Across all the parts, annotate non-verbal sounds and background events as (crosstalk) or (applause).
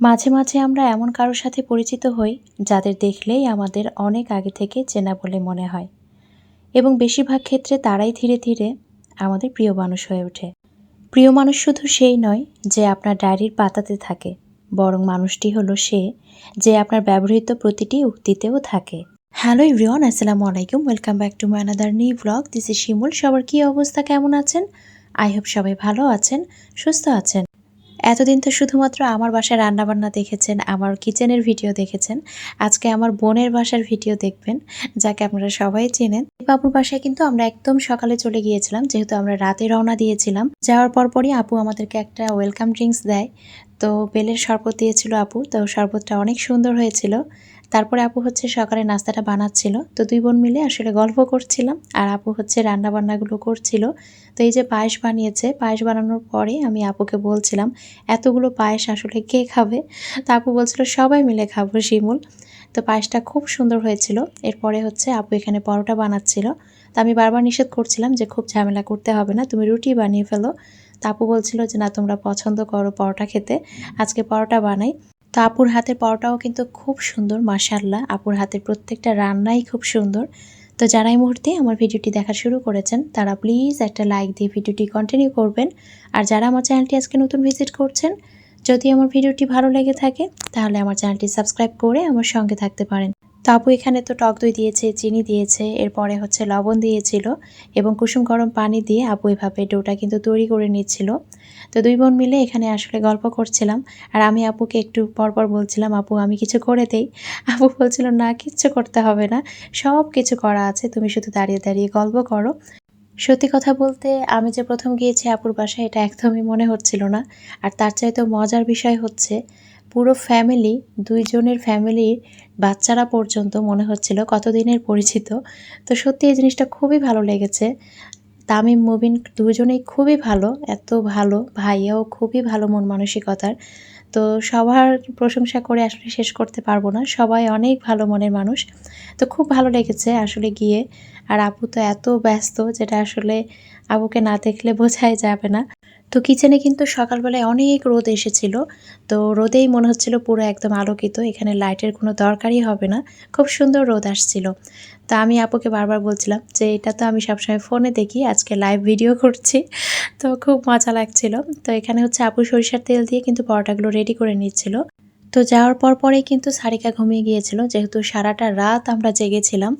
মাঝে মাঝে আমরা এমন কারোর সাথে পরিচিত হই, যাদের দেখলেই আমাদের অনেক আগে থেকে চেনা বলে মনে হয়। এবং বেশিরভাগ ক্ষেত্রে তারাই ধীরে ধীরে আমাদের প্রিয় মানুষ হয়ে ওঠে। প্রিয় মানুষ শুধু সেই নয় যে আপনার ডায়েরির পাতাতে থাকে, বরং মানুষটি হলো সে যে আপনার ব্যবহৃত প্রতিটি উক্তিতেও থাকে। হ্যালো ইভরিওয়ান আসসালামু আলাইকুম, welcome back to my another new blog. This is Shimul. সবার কী অবস্থা? কেমন আছেন? আই হোপ সবাই ভালো আছেন, সুস্থ আছেন। এতদিন তো শুধুমাত্র আমার বাসায় রান্নাবান্না দেখেছেন, আমার কিচেনের ভিডিও দেখেছেন। আজকে আমার বোনের বাসার ভিডিও দেখবেন, যাকে আপনারা সবাই চেনেন। বাবুর বাসায় কিন্তু আমরা একদম সকালে চলে গিয়েছিলাম, যেহেতু আমরা রাতে রওনা দিয়েছিলাম। যাওয়ার পরপরই আপু আমাদেরকে একটা ওয়েলকাম ড্রিঙ্কস দেয়। তো বেলের শরবত দিয়েছিল আপু, তো শরবতটা অনেক সুন্দর হয়েছিল। তারপরে আপু হচ্ছে সকালে নাস্তাটা বানাচ্ছিল। তো দুই বোন মিলে আসলে গল্প করছিলাম আর আপু হচ্ছে রান্না বান্নাগুলো করছিল। তো এই যে পায়েস বানিয়েছে, পায়েস বানানোর পরে আমি আপুকে বলছিলাম, এতগুলো পায়েস আসলে কে খাবে? তো আপু বলছিল, সবাই মিলে খাব শিমুল। তো পায়েসটা খুব সুন্দর হয়েছিল। এরপরে হচ্ছে আপু এখানে পরোটা বানাচ্ছিল। তো আমি বারবার নিষেধ করছিলাম যে খুব ঝামেলা করতে হবে না, তুমি রুটি বানিয়ে ফেলো। তো আপু বলছিল যে, না, তোমরা পছন্দ করো পরোটা খেতে, আজকে পরোটা বানাই। তো আপুর হাতের পরোটাও কিন্তু খুব সুন্দর মাসাল্লাহ আপুর হাতের প্রত্যেকটা রান্নাই খুব সুন্দর। তো যারা এই মুহূর্তে আমার ভিডিওটি দেখা শুরু করেছেন, তারা প্লিজ একটা লাইক দিয়ে ভিডিওটি কন্টিনিউ করবেন। আর যারা আমার চ্যানেলটি আজকে নতুন ভিজিট করছেন, যদি আমার ভিডিওটি ভালো লেগে থাকে, তাহলে আমার চ্যানেলটি সাবস্ক্রাইব করে আমার সঙ্গে থাকতে পারেন। তো আপু এখানে তো টক দই দিয়েছে, চিনি দিয়েছে, এরপরে হচ্ছে লবণ দিয়েছিল এবং কুসুম গরম পানি দিয়ে আপু এভাবে ডোটা কিন্তু তৈরি করে নিচ্ছিল। তো দুই বোন মিলে এখানে আসলে গল্প করছিলাম আর আমি আপুকে একটু পরপর বলছিলাম, আপু, আমি কিছু করে দেই। আপু বলছিল, না, কিচ্ছু করতে হবে না, সব কিছু করা আছে, তুমি শুধু দাঁড়িয়ে দাঁড়িয়ে গল্প করো। সত্যি কথা বলতে আমি যে প্রথম গিয়েছি আপুর বাসায় এটা একদমই মনে হচ্ছিল না। আর তার চাইতেও মজার বিষয় হচ্ছে পুরো ফ্যামিলি দুইজনের ফ্যামিলির বাচ্চারা পর্যন্ত মনে হচ্ছিল কতদিনের পরিচিত। তো সত্যি এই জিনিসটা খুবই ভালো লেগেছে। তামিম, মুবিন দুজনেই খুবই ভালো, এত ভালো ভাইয়াও খুবই ভালো মন মানসিকতার। তো সবার প্রশংসা করে আসলে শেষ করতে পারব না, সবাই অনেক ভালো মনের মানুষ। তো খুব ভালো লেগেছে আসলে গিয়ে। আর আপু তো এত ব্যস্ত, যেটা আসলে আবুকে না দেখলে বোঝাই যাবে না। তো কিচেনে কিন্তু সকালবেলায় অনেক রোদ এসেছিল। তো রোদেই মনে হচ্ছিল পুরো একদম আলোকিত, এখানে লাইটের কোনো দরকারই হবে না। খুব সুন্দর রোদ আসছিল। তো আমি আপুকে বারবার বলছিলাম যে, এটা তো আমি সবসময় ফোনে দেখি, আজকে লাইভ ভিডিও করছি। তো খুব মজা লাগছিল। তো এখানে হচ্ছে আপু সরিষার তেল দিয়ে কিন্তু পরোটাগুলো রেডি করে নিচ্ছিল। তো যাওয়ার পর পরেই কিন্তু সারিকা ঘুমিয়ে গিয়েছিল, যেহেতু সারাটা রাত আমরা জেগেছিলাম।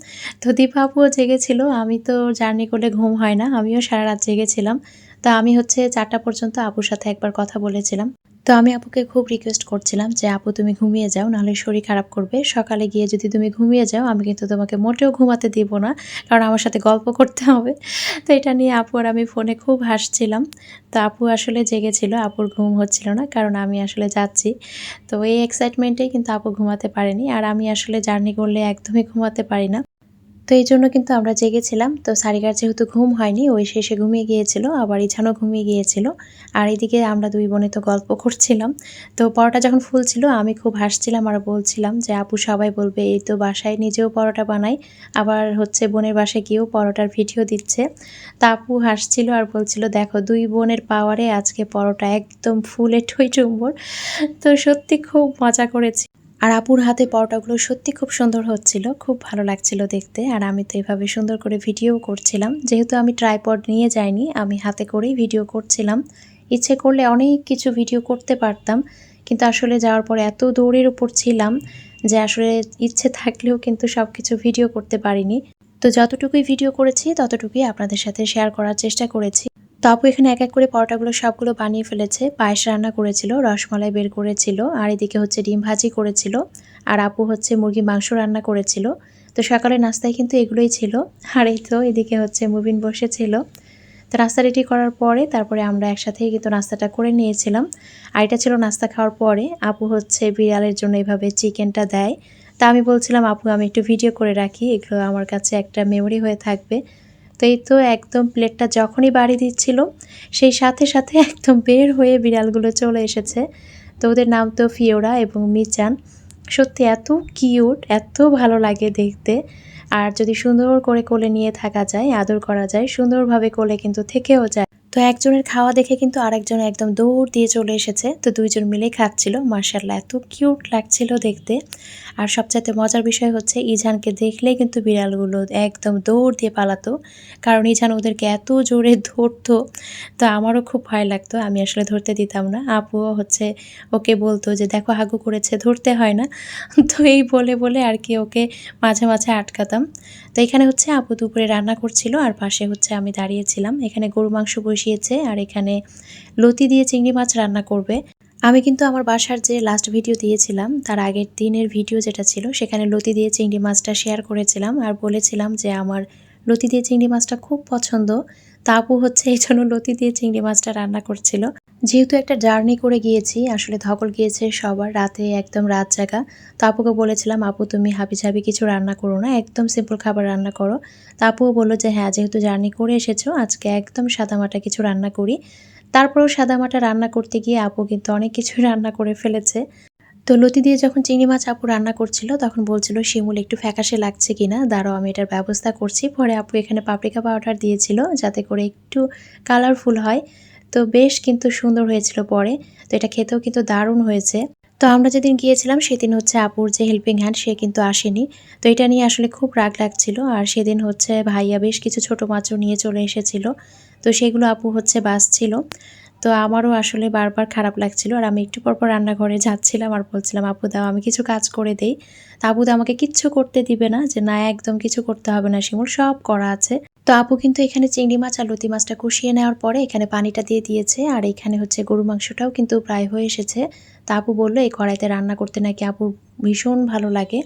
তো দীপা আপুও জেগেছিল, আমি তো জার্নি করলে ঘুম হয় না, আমিও সারা রাত জেগেছিলাম। তো আমি হচ্ছে চারটা পর্যন্ত আপুর সাথে একবার কথা বলেছিলাম। তো আমি আপুকে খুব রিকোয়েস্ট করছিলাম যে, আপু, তুমি ঘুমিয়ে যাও, নাহলে শরীর খারাপ করবে। সকালে গিয়ে যদি তুমি ঘুমিয়ে যাও, আমি কিন্তু তোমাকে মোটেও ঘুমাতে দিব না, কারণ আমার সাথে গল্প করতে হবে। তো এটা নিয়ে আপু আর আমি ফোনে খুব হাসছিলাম। তো আপু আসলে জেগেছিল, আপুর ঘুম হচ্ছিল না, কারণ আমি আসলে যাচ্ছি। তো এই এক্সাইটমেন্টেই কিন্তু আপু ঘুমাতে পারেনি, আর আমি আসলে জার্নি করলে একদমই ঘুমাতে পারি না। তো এই জন্য কিন্তু আমরা জেগেছিলাম। তো সারিকার যেহেতু ঘুম হয়নি, ওই শেষে ঘুমিয়ে গিয়েছিল, আবার ইছানো ঘুমিয়ে গিয়েছিল। আর এদিকে আমরা দুই বোনে তো গল্প করছিলাম। তো পরোটা যখন ফুলছিল, আমি খুব হাসছিলাম আর বলছিলাম যে, আপু, সবাই বলবে এই তো বাসায় নিজেও পরোটা বানাই আবার হচ্ছে বোনের বাসায় গিয়েও পরোটার ভিডিও দিচ্ছে। তা আপু হাসছিল আর বলছিল, দেখো, দুই বোনের পাওয়ারে আজকে পরোটা একদম ফুলে ঠই চুম্বর। তো সত্যি খুব মজা করেছি। আর আপুর হাতে পরোটাগুলো সত্যি খুব সুন্দর হচ্ছিল, খুব ভালো লাগছিল দেখতে। আর আমি তো এভাবে সুন্দর করে ভিডিও করছিলাম। যেহেতু আমি ট্রাইপড নিয়ে যাইনি, আমি হাতে করেই ভিডিও করছিলাম। ইচ্ছে করলে অনেক কিছু ভিডিও করতে পারতাম, কিন্তু আসলে যাওয়ার পর এত দৌড়ের উপর ছিলাম যে আসলে ইচ্ছে থাকলেও কিন্তু সব কিছু ভিডিও করতে পারিনি। তো যতটুকুই ভিডিও করেছি, ততটুকুই আপনাদের সাথে শেয়ার করার চেষ্টা করেছি। তো আপু এখানে এক এক করে পরোটাগুলো সবগুলো বানিয়ে ফেলেছে। পায়েস রান্না করেছিল, রসমালাই বের করেছিল, আর এদিকে হচ্ছে ডিম ভাজি করেছিল, আর আপু হচ্ছে মুরগি মাংস রান্না করেছিল। তো সকালে নাস্তায় কিন্তু এগুলোই ছিল। আর এই তো এদিকে হচ্ছে মুবিন বসেছিল। তো নাস্তা রেডি করার পরে তারপরে আমরা একসাথেই কিন্তু নাস্তাটা করে নিয়েছিলাম। আর এটা ছিল নাস্তা খাওয়ার পরে আপু হচ্ছে বিড়ালের জন্য এভাবে চিকেনটা দেয়। তা আমি বলছিলাম, আপু, আমি একটু ভিডিও করে রাখি। এগুলো আমার কাছে একটা মেমোরি হয়ে থাকবে। তো এই তো একদম প্লেটটা যখনই বাড়ি দিচ্ছিল, সেই সাথে সাথে (laughs) একদম বের হয়ে বিড়ালগুলো চলে এসেছে। তো ওদের নাম তো ফিওরা এবং মিচান সত্যি এত কিউট, এত ভালো লাগে দেখতে। আর যদি সুন্দর করে কোলে নিয়ে থাকা যায়, আদর করা যায়, সুন্দরভাবে কোলে কিন্তু থেকেও যায়। তো একজনের খাওয়া দেখে কিন্তু আরেকজন একদম দৌড় দিয়ে চলে এসেছে। তো দুইজন মিলেই খাচ্ছিল। মার্শাল্লাহ এত কিউট লাগছিল দেখতে। আর সবচাইতে মজার বিষয় হচ্ছে ইজানকে দেখলেই কিন্তু বিড়ালগুলো একদম দৌড় দিয়ে পালাতো। কারণ ইজান ওদেরকে এত জোরে ধরতো, তো আমারও খুব ভয় লাগতো। আমি আসলে ধরতে দিতাম না। আপুও হচ্ছে ওকে বলতো যে, দেখো, হাগু করেছে, ধরতে হয় না। তো এই বলে বলে আর কি ওকে মাঝে মাঝে আটকাতাম। তো এখানে হচ্ছে আপু দুপুরে রান্না করছিল। আর পাশে হচ্ছে আমি দাঁড়িয়েছিলাম এখানে গরু মাংস বসিয়েছে আর এখানে লতি দিয়ে চিংড়ি মাছ রান্না করবে। আমি কিন্তু আমার বাসার যে লাস্ট ভিডিও দিয়েছিলাম, তার আগের দিনের ভিডিও যেটা ছিল, সেখানে লতি দিয়ে চিংড়ি মাছটা শেয়ার করেছিলাম আর বলেছিলাম যে আমার লতি দিয়ে চিংড়ি মাছটা খুব পছন্দ। তা আপু হচ্ছে এই জন্য লতি দিয়ে চিংড়ি মাছটা রান্না করছিল। যেহেতু একটা জার্নি করে গিয়েছি, আসলে ধকল গিয়েছে সবার রাতে একদম রাত জাগা। তো আপুকে বলেছিলাম, আপু, তুমি হাবি ঝাবি কিছু রান্না করো না, একদম সিম্পল খাবার রান্না করো। তো আপুও বলল যে হ্যাঁ যেহেতু জার্নি করে এসেছ, আজকে একদম সাদামাটা কিছু রান্না করি। তারপরেও সাদামাটা রান্না করতে গিয়ে আপু কিন্তু অনেক কিছুই রান্না করে ফেলেছে। তো লতি দিয়ে যখন চিংড়ি মাছ আপু রান্না করছিল, তখন বলছিল, শিমুল, একটু ফ্যাকাশে লাগছে কিনা? দাঁড়াও, আমি এটার ব্যবস্থা করছি। পরে আপু এখানে পাপরিকা পাউডার দিয়েছিল, যাতে করে একটু কালারফুল হয়। তো বেশ কিন্তু সুন্দর হয়েছিল পরে। তো এটা খেতেও কিন্তু দারুণ হয়েছে। তো আমরা যেদিন গিয়েছিলাম, সেদিন হচ্ছে আপুর যে হেল্পিং হ্যান্ড সে কিন্তু আসেনি। তো এটা নিয়ে আসলে খুব রাগ লাগছিল। আর সেদিন হচ্ছে ভাইয়া বেশ কিছু ছোট মাছও নিয়ে চলে এসেছিল। তো সেগুলো আপু হচ্ছে বাসছিল তো আমারও আসলে বারবার খারাপ লাগছিল আর আমি একটু পরপর রান্নাঘরে যাচ্ছিলাম আর বলছিলাম, আপু দাও, আমি কিছু কাজ করে দেই। তা আপু আমাকে কিচ্ছু করতে দিবে না যে, না, একদম কিছু করতে হবে না শিমুল, সব করা আছে। তো আপু কিন্তু এখানে চিংড়ি মাছ আর লতি মাছটা কষিয়ে নেওয়ার পরে এখানে পানিটা দিয়ে দিয়েছে আর এখানে হচ্ছে গরু মাংসটাও কিন্তু প্রায় হয়ে এসেছে। তা আপু বলল, এই কড়াইতে রান্না করতে নাকি আপুর ভীষণ ভালো লাগে,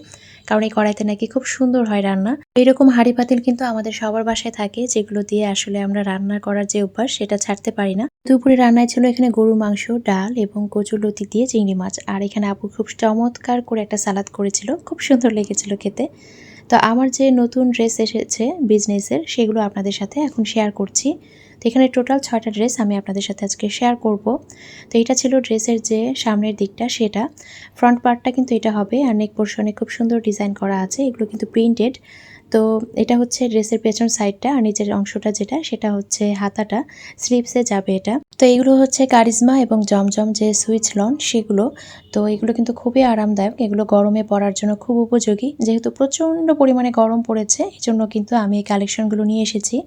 কারণ এই কড়াইতে নাকি খুব সুন্দর হয় রান্না। এরকম হাঁড়ি পাতিল কিন্তু আমাদের সবার বাসায় থাকে, যেগুলো দিয়ে আসলে আমরা রান্না করার যে অভ্যাস, সেটা ছাড়তে পারি না। দুপুরে রান্নায় ছিল এখানে গরু মাংস, ডাল এবং কচুর লতি দিয়ে চিংড়ি মাছ। আর এখানে আপু খুব চমৎকার করে একটা সালাদ করেছিল, খুব সুন্দর লেগেছিল খেতে। তো আমার যে নতুন ড্রেস এসেছে বিজনেসের সেগুলো আপনাদের সাথে এখন শেয়ার করছি। তো এখানে টোটাল ছয়টা ড্রেস আমি আপনাদের সাথে আজকে শেয়ার করব। তো এটা ছিল ড্রেসের যে সামনের দিকটা, সেটা। ফ্রন্ট পার্টটা কিন্তু এটা হবে। আর নেক পোর্শনে খুব সুন্দর ডিজাইন করা আছে। এগুলো কিন্তু প্রিন্টেড তো এটা হচ্ছে ড্রেসের পেছন সাইডটা আর নিচের অংশটা যেটা, সেটা হচ্ছে হাতাটা স্লিপসে যাবে এটা। তো এগুলো হচ্ছে কারিজমা এবং জমজম যে সুইচ লন, সেগুলো। তো এগুলো কিন্তু খুবই আরামদায়ক, এগুলো গরমে পরার জন্য খুব উপযোগী। যেহেতু প্রচণ্ড পরিমাণে গরম পড়েছে এই জন্য কিন্তু আমি এই কালেকশনগুলো নিয়ে এসেছি।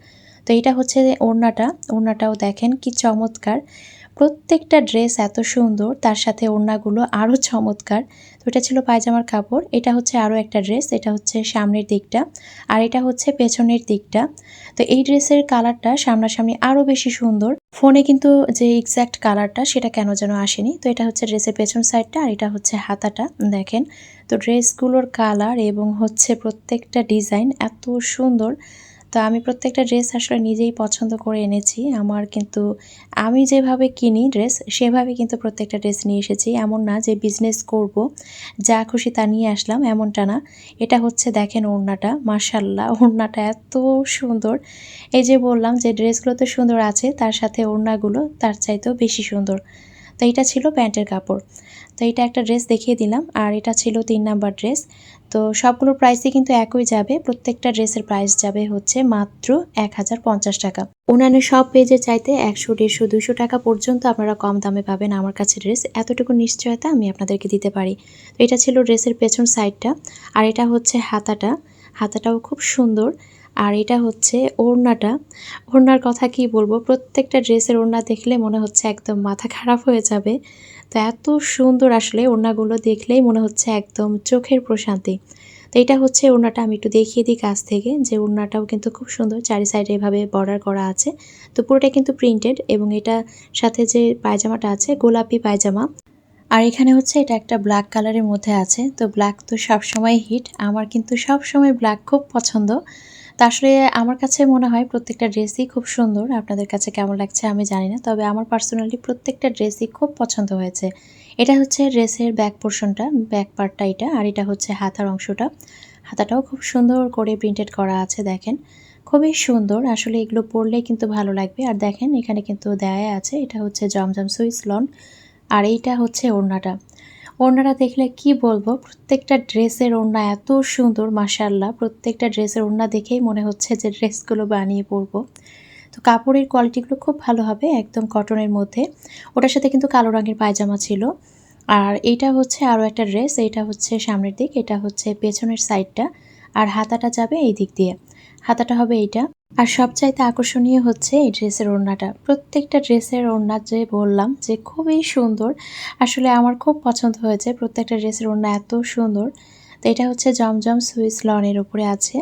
তো এটা হচ্ছে ওড়নাটা, ওড়নাটাও দেখেন কি চমৎকার। প্রত্যেকটা ড্রেস এত সুন্দর, তার সাথে ওড়নাগুলো আরও চমৎকার। এটা ছিল পায়জামার কাপড়। এটা হচ্ছে আরও একটা ড্রেস এটা হচ্ছে সামনের দিকটা, আর এটা হচ্ছে পেছনের দিকটা। তো এই ড্রেসের কালারটা সামনাসামনি আরও বেশি সুন্দর। ফোনে কিন্তু যে এক্স্যাক্ট কালারটা সেটা কেন যেন আসেনি। তো এটা হচ্ছে ড্রেসের পেছন সাইডটা আর এটা হচ্ছে হাতাটা, দেখেন। তো ড্রেসগুলোর কালার এবং হচ্ছে প্রত্যেকটা ডিজাইন এত সুন্দর। তো আমি প্রত্যেকটা ড্রেস আসলে নিজেই পছন্দ করে এনেছি। আমার কিন্তু, আমি যেভাবে কিনি ড্রেস সেভাবে কিন্তু প্রত্যেকটা ড্রেস নিয়ে এসেছি। এমন না যে বিজনেস করব, যা খুশি তা নিয়ে আসলাম, এমনটা না। এটা হচ্ছে দেখেন ওড়নাটা মার্শাল্লাহ ওড়নাটা এত সুন্দর। এই যে বললাম যে ড্রেসগুলো তো সুন্দর আছে, তার সাথে ওড়নাগুলো তার চাইতেও বেশি সুন্দর। তো এটা ছিল প্যান্টের কাপড়। তো এটা একটা ড্রেস দেখিয়ে দিলাম, আর এটা ছিল তিন নাম্বার ড্রেস তো সবগুলোর প্রাইসই কিন্তু একই যাবে, প্রত্যেকটা ড্রেসের প্রাইস যাবে হচ্ছে মাত্র এক হাজার পঞ্চাশ টাকা। অন্যান্য সব পেজের চাইতে একশো, দেড়শো, দুশো টাকা পর্যন্ত আপনারা কম দামে পাবেন আমার কাছে ড্রেস এতটুকু নিশ্চয়তা আমি আপনাদেরকে দিতে পারি। তো এটা ছিল ড্রেসের পেছন সাইডটা আর এটা হচ্ছে হাতাটা। হাতাটাও খুব সুন্দর, আর এটা হচ্ছে ওড়নাটা। ওড়নার কথা কি বলব? প্রত্যেকটা ড্রেসের ওড়না দেখলে মনে হচ্ছে একদম মাথা খারাপ হয়ে যাবে। তো এত সুন্দর আসলে ওড়নাগুলো দেখলেই মনে হচ্ছে একদম চোখের প্রশান্তি। তো এটা হচ্ছে ওড়নাটা আমি একটু দেখিয়ে দিই কাছ থেকে যে ওড়নাটাও কিন্তু খুব সুন্দর, চারি সাইডে এভাবে বর্ডার করা আছে। তো পুরোটা কিন্তু প্রিন্টেড এবং এটা সাথে যে পায়জামাটা আছে, গোলাপি পায়জামা। আর এখানে হচ্ছে এটা একটা ব্ল্যাক কালারের মধ্যে আছে। তো ব্ল্যাক তো সবসময় হিট, আমার কিন্তু সবসময় ব্ল্যাক খুব পছন্দ। তা আসলে আমার কাছে মনে হয় প্রত্যেকটা ড্রেসই খুব সুন্দর। আপনাদের কাছে কেমন লাগছে আমি জানি না। তবে আমার পার্সোনালি প্রত্যেকটা ড্রেসই খুব পছন্দ হয়েছে। এটা হচ্ছে ড্রেসের ব্যাক পোর্শনটা, ব্যাক পার্টটা এটা, আর এটা হচ্ছে হাতার অংশটা। হাতাটাও খুব সুন্দর করে প্রিন্টেড করা আছে, দেখেন। খুবই সুন্দর, আসলে এগুলো পরলেই কিন্তু ভালো লাগবে। আর দেখেন, এখানে কিন্তু দেয়া আছে, এটা হচ্ছে জমজম সুইস লন, আর এইটা হচ্ছে ওড়নাটা। ওড়নাটা দেখলে কি বলব? প্রত্যেকটা ড্রেসের ওড়না এত সুন্দর মাসাল্লাহ প্রত্যেকটা ড্রেসের ওড়না দেখেই মনে হচ্ছে যে ড্রেসগুলো বানিয়ে পরবো। তো কাপড়ের কোয়ালিটিগুলো খুব ভালো হবে একদম কটনের মধ্যে। ওটার সাথে কিন্তু কালো রঙের পায়জামা ছিল। আর এইটা হচ্ছে আরও একটা ড্রেস এইটা হচ্ছে সামনের দিক, এটা হচ্ছে পেছনের সাইডটা। আর হাতাটা যাবে এই দিক দিয়ে। হাতাটা হবে এইটা। আর সবচাইতে আকর্ষণীয় হচ্ছে এই ড্রেসের ওড়নাটা। প্রত্যেকটা ড্রেসের ওড়না যে বললাম যে খুবই সুন্দর। আসলে আমার খুব পছন্দ হয়েছে প্রত্যেকটা ড্রেসের ওড়না এত সুন্দর। তো এটা হচ্ছে জমজম সুইস লনের উপরে আছে।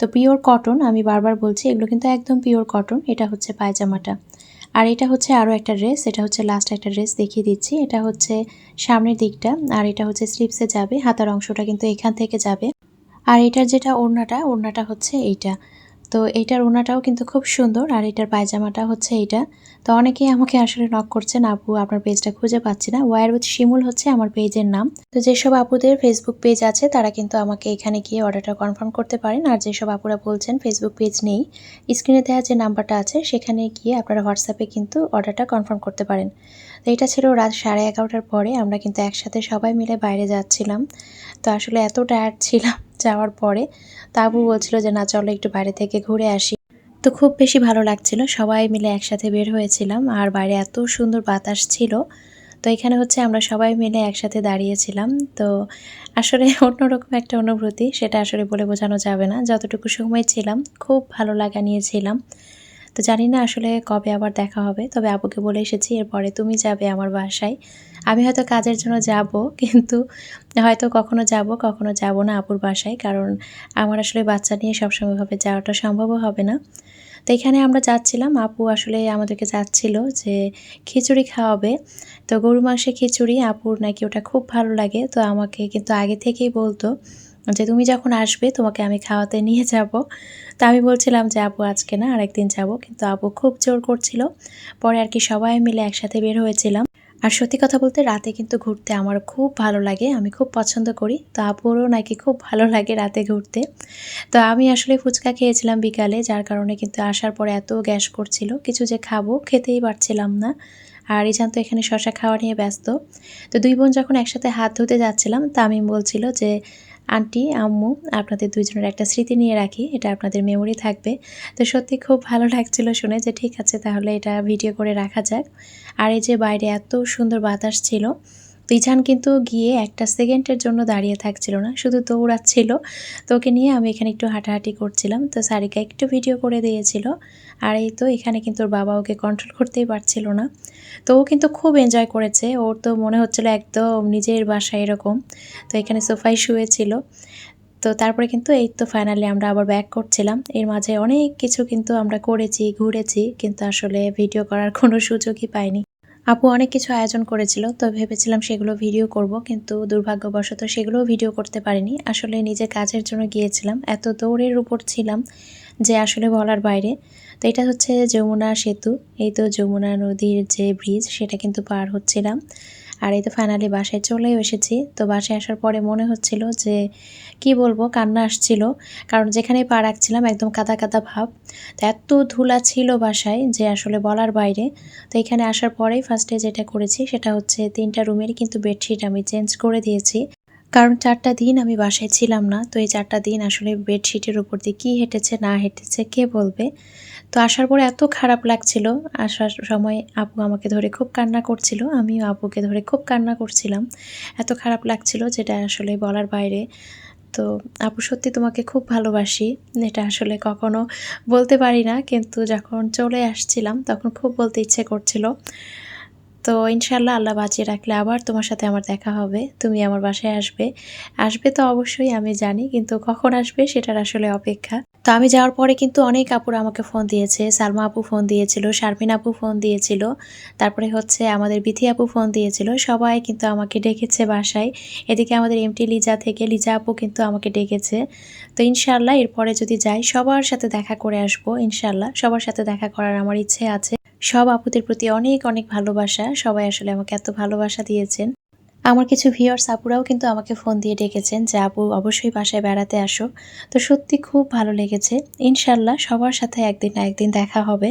তো পিওর কটন, আমি বারবার বলছি, এগুলো কিন্তু একদম পিওর কটন, এটা হচ্ছে পায়জামাটা। আর এটা হচ্ছে আরও একটা ড্রেস, এটা হচ্ছে লাস্ট একটা ড্রেস দেখিয়ে দিচ্ছি। এটা হচ্ছে সামনের দিকটা, আর এটা হচ্ছে স্লিপসে যাবে, হাতার অংশটা কিন্তু এখান থেকে যাবে। আর এটার যেটা ওড়নাটা ওড়নাটা হচ্ছে এইটা। তো এইটার ওনাটাও কিন্তু খুব সুন্দর আর এটার পায়জামাটা হচ্ছে এইটা। তো অনেকেই আমাকে আসলে নক করছেন, আপু, আপনার পেজটা খুঁজে পাচ্ছি না। ওয়ার উইথ শিমুল হচ্ছে আমার পেজের নাম। তো যেসব আপুদের ফেসবুক পেজ আছে, তারা কিন্তু আমাকে এখানে গিয়ে অর্ডারটা কনফার্ম করতে পারেন। আর যেসব আপুরা বলছেন ফেসবুক পেজ নেই স্ক্রিনে দেওয়া যে নাম্বারটা আছে, সেখানে গিয়ে আপনারা হোয়াটসঅ্যাপে কিন্তু অর্ডারটা কনফার্ম করতে পারেন। তো এটা ছিল রাত সাড়ে এগারোটার পরে আমরা কিন্তু একসাথে সবাই মিলে বাইরে যাচ্ছিলাম। তো আসলে এত টায়ার্ড ছিলাম যাওয়ার পরে তাবু বলছিল যে, না, চলো একটু বাইরে থেকে ঘুরে আসি। তো খুব বেশি ভালো লাগছিল। সবাই মিলে একসাথে বের হয়েছিলাম আর বাইরে এত সুন্দর বাতাস ছিল। তো এখানে হচ্ছে আমরা সবাই মিলে একসাথে দাঁড়িয়েছিলাম। তো আসলে (laughs) অন্যরকম একটা অনুভূতি, সেটা আসলে বলে বোঝানো যাবে না। যতটুকু সময় ছিলাম, খুব ভালো লাগা নিয়েছিলাম তো জানি না আসলে কবে আবার দেখা হবে, তবে আবুকে বলে এসেছি, এরপরে তুমি যাবে আমার বাসায়। আমি হয়তো কাজের জন্য যাব, কিন্তু হয়তো কখনো যাব কখনো যাব না আপুর বাসায়, কারণ আমার আসলে বাচ্চা নিয়ে সবসময়ভাবে যাওয়াটা সম্ভবও হবে না। তো এখানে আমরা যাচ্ছিলাম, আপু আসলে আমাদেরকে যাচ্ছিল যে খিচুড়ি খাওয়াবে। তো গরু মাংসের খিচুড়ি, আপুর নাকি ওটা খুব ভালো লাগে, তো আমাকে কিন্তু আগে থেকেই বলতো যে তুমি যখন আসবে, তোমাকে আমি খাওয়াতে নিয়ে যাব। তো আমি বলছিলাম যে, আপু, আজকে না আরেকদিন যাব। কিন্তু আপু খুব জোর করছিল। পরে আর কি সবাই মিলে একসাথে বের হয়েছিলাম। আর সত্যি কথা বলতে রাতে কিন্তু ঘুরতে আমার খুব ভালো লাগে, আমি খুব পছন্দ করি। তো আপুরও নাকি খুব ভালো লাগে রাতে ঘুরতে। তো আমি আসলে ফুচকা খেয়েছিলাম বিকালে, যার কারণে কিন্তু আসার পরে এত গ্যাস করছিল। কিছু যে খাব খেতেই পারছিলাম না। আর ইজান তো এখানে শশা খাওয়া নিয়ে ব্যস্ত। তো দুই বোন যখন একসাথে হাত ধুতে যাচ্ছিলাম তা আমি বলছিল যে আন্টি, আম্মু, আপনাদের দুইজনের একটা স্মৃতি নিয়ে রাখি, এটা আপনাদের মেমোরি থাকবে। তো সত্যি খুব ভালো লাগছিল শুনে যে ঠিক আছে, তাহলে এটা ভিডিও করে রাখা যাক। আর এই যে বাইরে এত সুন্দর বাতাস ছিল ইজান কিন্তু গিয়ে একটা সেকেন্ডের জন্য দাঁড়িয়ে থাকছিল না, শুধু দৌড়াচ্ছিল। তো ওকে নিয়ে আমি এখানে একটু হাঁটাহাঁটি করছিলাম। তো সারিকা একটু ভিডিও করে দিয়েছিল। আর এই তো এখানে কিন্তু ওর বাবা ওকে কন্ট্রোল করতেই পারছিল না। তো ও কিন্তু খুব এনজয় করেছে। ওর তো মনে হচ্ছিল একদম নিজের বাসা এরকম। তো এখানে সোফায় শুয়েছিল। তো তারপরে কিন্তু এই তো ফাইনালি আমরা আবার ব্যাক করছিলাম। এর মাঝে অনেক কিছু কিন্তু আমরা করেছি, ঘুরেছি, কিন্তু আসলে ভিডিও করার কোনো সুযোগই পাইনি। আপু অনেক কিছু আয়োজন করেছিল, তো ভেবেছিলাম সেগুলো ভিডিও করব, কিন্তু দুর্ভাগ্যবশত সেগুলোও ভিডিও করতে পারিনি। আসলে নিজের কাজের জন্য গিয়েছিলাম, এত দৌড়ের উপর ছিলাম যে আসলে বলার বাইরে। তো এটা হচ্ছে যমুনা সেতু, এই তো যমুনা নদীর যে ব্রিজ সেটা কিন্তু পার হচ্ছিলাম। আর এই তো ফাইনালি বাসায় চলেও এসেছি। তো বাসায় আসার পরে মনে হচ্ছিল যে, কি বলব, কান্না আসছিল। কারণ যেখানে পা রাখছিলাম একদম কাদা কাদা ভাব। তো এত ধুলা ছিল বাসায় যে আসলে বলার বাইরে। তো এখানে আসার পরেই ফার্স্টে যেটা করেছি সেটা হচ্ছে তিনটা রুমেরই কিন্তু বেডশিট আমি চেঞ্জ করে দিয়েছি। কারণ চারটা দিন আমি বাসায় ছিলাম না। তো এই চারটা দিন আসলে বেডশিটের উপর দিয়ে কী হেঁটেছে, না হেঁটেছে, কে বলবে? তো আসার পরে এত খারাপ লাগছিল। আসার সময় আপু আমাকে ধরে খুব কান্না করছিল। আমিও আপুকে ধরে খুব কান্না করছিলাম। এত খারাপ লাগছিল যেটা আসলে বলার বাইরে। তো আপু, সত্যি তোমাকে খুব ভালোবাসি। এটা আসলে কখনো বলতে পারি না, কিন্তু যখন চলে আসছিলাম তখন খুব বলতে ইচ্ছে করছিল। তো ইনশাল্লাহ আল্লাহ বাঁচিয়ে রাখলে আবার তোমার সাথে আমার দেখা হবে। তুমি আমার বাসায় আসবে। আসবে তো অবশ্যই, আমি জানি, কিন্তু কখন আসবে সেটার আসলে অপেক্ষা। তো আমি যাওয়ার পরে কিন্তু অনেক আপুরা আমাকে ফোন দিয়েছে। সালমা আপু ফোন দিয়েছিল, শারমিন আপু ফোন দিয়েছিল, তারপরে হচ্ছে আমাদের বিথি আপু ফোন দিয়েছিল। সবাই কিন্তু আমাকে ডেকেছে বাসায়। এদিকে আমাদের এমটি লিজা থেকে লিজা আপু কিন্তু আমাকে ডেকেছে। তো ইনশাল্লাহ এরপরে যদি যাই, সবার সাথে দেখা করে আসব ইনশাল্লাহ সবার সাথে দেখা করার আমার ইচ্ছে আছে। সব আপুদের প্রতি অনেক অনেক ভালোবাসা। সবাই আসলে আমাকে এত ভালোবাসা দিয়েছেন। আমার কিছু ভিওর সাপুরাও কিন্তু আমাকে ফোন দিয়ে ডেকেছেন যে, আপু, অবশ্যই বাসায় বেড়াতে আসো। তো সত্যি খুব ভালো লেগেছে। ইনশাল্লাহ সবার সাথে একদিন না একদিন দেখা হবে।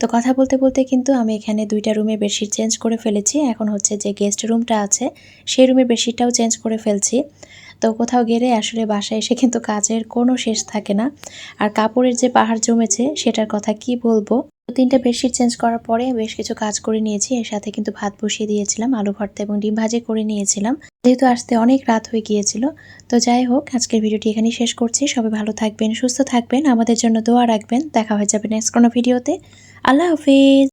তো কথা বলতে বলতে কিন্তু আমি এখানে দুইটা রুমে বেডশিট চেঞ্জ করে ফেলেছি। এখন হচ্ছে যে গেস্ট রুমটা আছে, সেই রুমে বেডশিটটাও চেঞ্জ করে ফেলছি। তো কোথাও গেলে আসলে বাসায় এসে কিন্তু কাজের কোনো শেষ থাকে না। আর কাপড়ের যে পাহাড় জমেছে, সেটার কথা কি বলব? তিনটা বেডশিট চেঞ্জ করার পরে বেশ কিছু কাজ করে নিয়েছি। এর সাথে কিন্তু ভাত বসিয়ে দিয়েছিলাম, আলু ভর্তা এবং ডিম ভাজি করে নিয়েছিলাম। যেহেতু আসতে অনেক রাত হয়ে গিয়েছিল, তো যাই হোক, আজকের ভিডিওটি এখানেই শেষ করছি। সবাই ভালো থাকবেন, সুস্থ থাকবেন। আমাদের জন্য দোয়া রাখবেন। দেখা হয়ে যাবে নেক্সট কোনো ভিডিওতে। আল্লাহ হাফিজ।